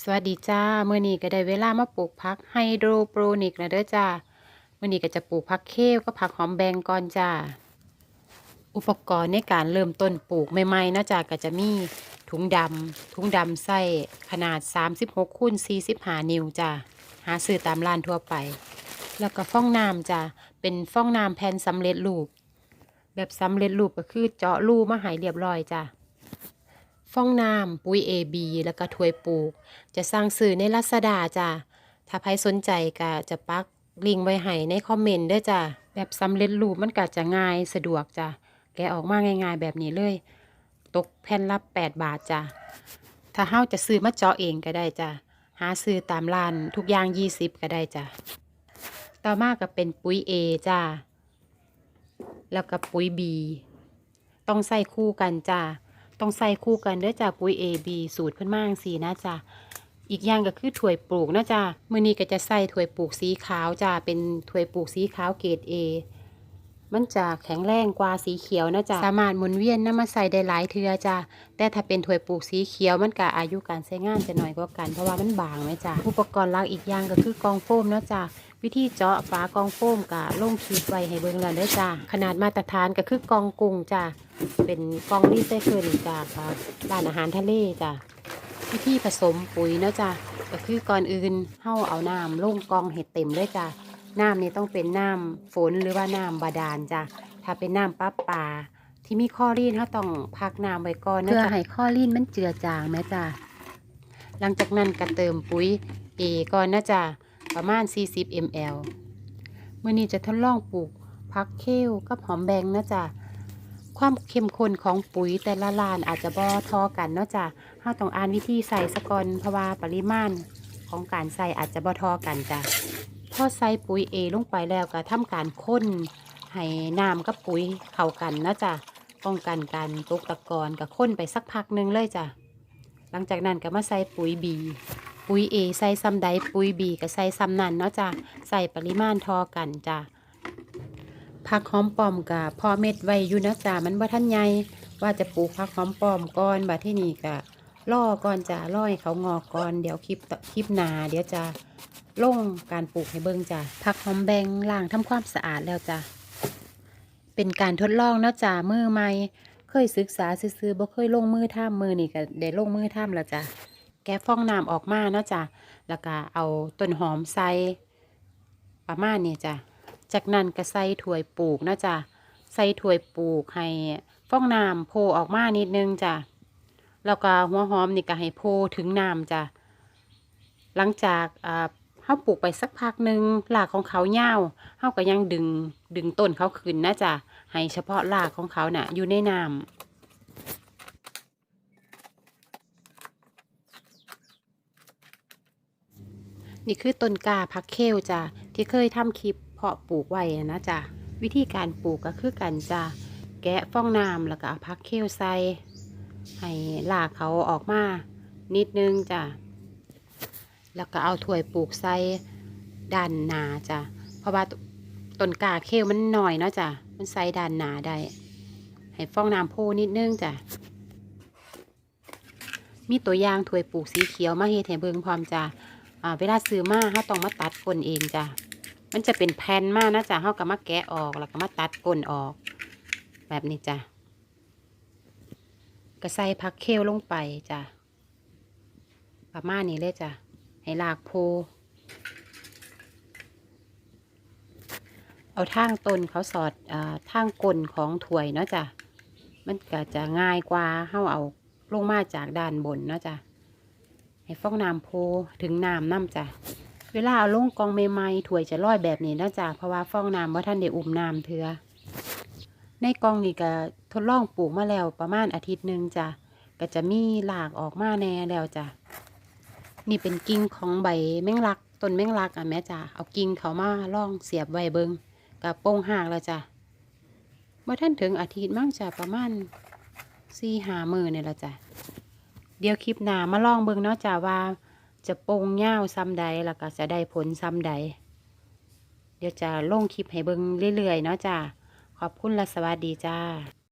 สวัสดีจ้าเมื่อนี้ก็ได้เวลามาปลูกพักไฮโดรโปรนิกแล้วเด้อจ้าเมื่อนี้ก็จะปลูกพักเคลก็ผักหอมแบงก่อนจ้า อุปกรณ์ในการเริ่มต้นปลูกใหม่ๆนะจ้าก็จะมีถุงดำถุงดำไส้ขนาด 36คูณ45 นิ้วจ้าหาซื้อตามร้านทั่วไป แล้วก็ฟองน้ำจ้าเป็นฟองน้ำแผ่นสำเร็จรูป แบบสำเร็จรูปก็คือเจาะรูมาให้เรียบร้อยจ้า ฟองน้ำปุ๋ย AB แล้วก็ถ้วยปลูก จะสร้างสื่อในลักษดาจ้ะถ้าใครสนใจก็จะปักลิงก์ไว้ให้ในคอมเมนต์ด้วยจ้ะแบบสำเร็จรูปมันก็จะง่ายสะดวกจ้ะแกะออกมาง่ายๆแบบนี้เลย ตกแผ่นละ 8 บาทจ้ะถ้าเฮาจะซื้อมาเจาะเองก็ได้จ้ะหาซื้อตามร้านทุกอย่าง 20 ก็ได้จ้ะต่อมาก็เป็นปุ๋ย A จ้ะแล้วก็ปุ๋ย B ต้องใส่คู่กันจ้ะ ต้องใส่คู่กันเด้อจ้าปุ๋ย A B สูตรเพิ่นมากสีนะจ้าอีกอย่างก็คือถ่วยปลูกนะจ้ามื้อนี้ก็จะใส่ถ่วยปลูกสีขาวจ้าเป็นถ่วยปลูกสีขาวเกรด A มันจะแข็งแรงกว่าสีเขียวนะจ๊ะสามารถหมุนเวียนนำมาใส่ได้หลายเทื่อจ้ะแต่ถ้าเป็นถ้วยปลูกสีเขียวมันก็อายุการใช้งานจะน้อยกว่ากันเพราะว่ามันบางไหมจ้ะอุปกรณ์หลักอีกอย่างก็คือกองโฟมนะจ้ะวิธีเจาะฝากองโฟมกะลงคลิปไว้ให้เบิ่งแล้วเด้อจ้ะขนาดมาตรฐานก็คือกองกุ้งจ้ะเป็นกองรีไซเคิลจ้ะครับร้านอาหารทะเลจ้ะวิธีผสมปุ๋ยเนาะจ้ะก็คือก่อนอื่นเฮาเอาน้ำลงกองเห็ดเต็มเลยจ้ะ น้ำนี่ต้องเป็นน้ำฝนหรือว่าน้ำบาดาลจ้ะถ้าเป็นน้ำปั๊บปลาที่มีข้อรีนเขาต้องพักน้ำไว้ก่อนนะเพื่อจ๊ะให้ข้อลิ้นมันเจือจางแม่จ้าหลังจากนั้นก็เติมปุ๋ย A ก่อนนะจ๊ะประมาณ 40 ml เมื่อนี้จะทดลองปลูกพักเคลกับหอมแบงนะจ๊ะความเข้มข้นของปุ๋ยแต่ละลานอาจจะบ่เทอกันเนาะจ้ะเราต้องอ่านวิธีใส่สะก่อนเพราะว่าปริมาณของการใส่อาจจะบ่เทอกันจ้ะ พอใส่ปุ๋ย A ลงไปแล้วก็ทำการค้นให้น้ำกับปุ๋ยเข้ากันนะจ๊ะป้องกันการตกตะกอนกับข้นไปสักพักหนึงเลยจ้ะหลังจากนั้นก็มาใส่ปุ๋ยบีปุ๋ยเอใส่ซ้ำใดปุ๋ยบีก็ใส่ซ้ำนั่นเนาะจ้ะใส่ปริมาณทอกันจ้ะผักหอมปอมกับพอเม็ดไว้อยู่นะจ้ะมันบ่ทันใหญ่ว่าจะปลูกผักหอมปอมก่อนบัดที่นี่ก็ล่อก่อนจ้ะล่อให้เขางอกก่อนเดี๋ยวคลิปคลิปหนาเดี๋ยวจะ ลงการปลูกให้เบิ่งจ้ะผักหอมแบงล้างทำความสะอาดแล้วจ้ะเป็นการทดลองเนาะจ้ามือใหม่เคยศึกษาซื้อๆบ่เคยลงมือท่ามมือนี่ก็ได้ลงมือท่ามแล้วจ้ะแกะฟองน้ำออกมาเนาะจ้ะแล้วก็เอาต้นหอมใส่ประมาณนี้จ้ะจากนั้นก็ใส่ถ้วยปลูกเนาะจ้ะใส่ถ้วยปลูกให้ฟองน้ำโผล่ออกมานิดนึงจ้ะแล้วก็หัวหอมนี่ก็ให้โผล่ถึงน้ำจ้ะหลังจากอ่า เขาปลูกไปสักพักหนึ่งรากของเขาเหี่ยวเฮาก็ยังดึงดึงต้นเขาขึ้นนะจ๊ะให้เฉพาะรากของเขาน่ะ อยู่ในน้ำนี่คือต้นกาพักเคลจ้ะที่เคยทำคลิปเพาะปลูกไว้นะจ๊ะวิธีการปลูกก็คือกันจ้ะแกะฟองน้ำแล้วก็พักเคลใส่ให้รากเขาออกมานิดนึงจ้ะ แล้วก็เอาถ้วยปลูกใส่ด้านหนาจ้ะเพราะว่าต้นกาเคลมันหน่อยเนาะจ้ะมันใส่ด้านหนาได้ ให้ฟองน้ำโพนิดนึงจ้ะมีตัวอย่างถ้วยปลูกสีเขียวมาเฮ็ดให้เบิ่งพร้อมจ้ะเวลาซื้อมาเฮาต้องมาตัดก้นเองจ้ะมันจะเป็นแผ่นมากนะจ้ะเฮาก็มาแกะออกแล้วก็มาตัดก้นออก แบบนี้จ้ะก็ใส่ผักเคลลงไปจ้ะประมาณนี้เลยจ้ะ ให้ลากโพ เอาทางต้นเขาสอดอทางก้นของถ้วยเนาะจ้ะ มันก็จะง่ายกว่าเฮาเอาลงมาจากด้านบนเนาะจ้ะ ให้ฟองน้ำโพถึงน้ำน้ำจ้ะ เวลาเอาลงกองใหม่ๆถ้วยจะลอยแบบนี้เนาะจ้ะ เพราะว่าฟองน้ำว่าท่านได้อุ่มน้ำเถือในกองนี่ก็ทดลองปลูกมาแล้วประมาณอาทิตย์หนึ่งจ้ะ ก็จะมีหลากออกมาแน่แล้วจ้ะ นี่เป็นกิ่งของใบแมงลักต้นแมงลักอะแม่จ้ะเอากิ่งเขามาล่องเสียบไว้เบิงกับโป้งหากแล้วจ้ะเมื่อท่านถึงอาทิตย์มั่งจ้ะประมาณสี่หามือเนี่ยละจ้ะเดี๋ยวคลิปหน้ามาล่องเบิงเนาะจ้ะว่า จะโป่งเง่าวซ้ำใดแล้วก็จะได้ผลซ้ำใด เดี๋ยวจะลงคลิปให้เบิงเรื่อยๆเนาะจ้ะขอบคุณและสวัสดีจ้า